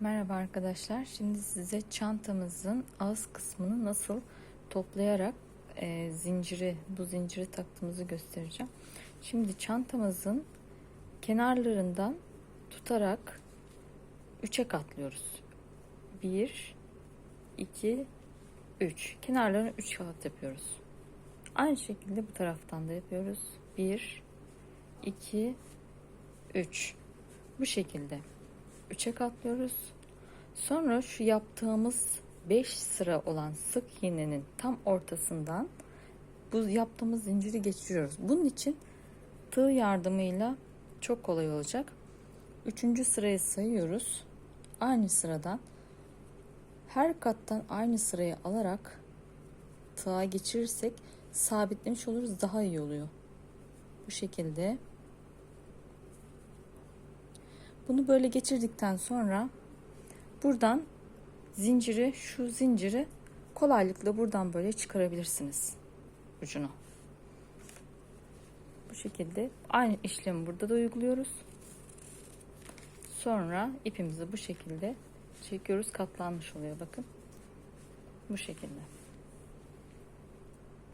Merhaba arkadaşlar. Şimdi size çantamızın ağız kısmını nasıl toplayarak e, zinciri, bu zinciri taktığımızı göstereceğim. Şimdi çantamızın kenarlarından tutarak 3'e katlıyoruz. 1 2 3. Kenarlarını 3 kat yapıyoruz. Aynı şekilde bu taraftan da yapıyoruz. 1 2 3. Bu şekilde. 3'e katlıyoruz. Sonra şu yaptığımız 5 sıra olan sık iğnenin tam ortasından bu yaptığımız zinciri geçiriyoruz. Bunun için tığ yardımıyla çok kolay olacak. 3. sıraya sayıyoruz. Aynı sıradan her kattan aynı sırayı alarak tığa geçirirsek sabitlemiş oluruz. Daha iyi oluyor. Bu şekilde bunu böyle geçirdikten sonra buradan zinciri şu zinciri kolaylıkla buradan böyle çıkarabilirsiniz ucunu. Bu şekilde aynı işlemi burada da uyguluyoruz. Sonra ipimizi bu şekilde çekiyoruz. Katlanmış oluyor bakın. Bu şekilde.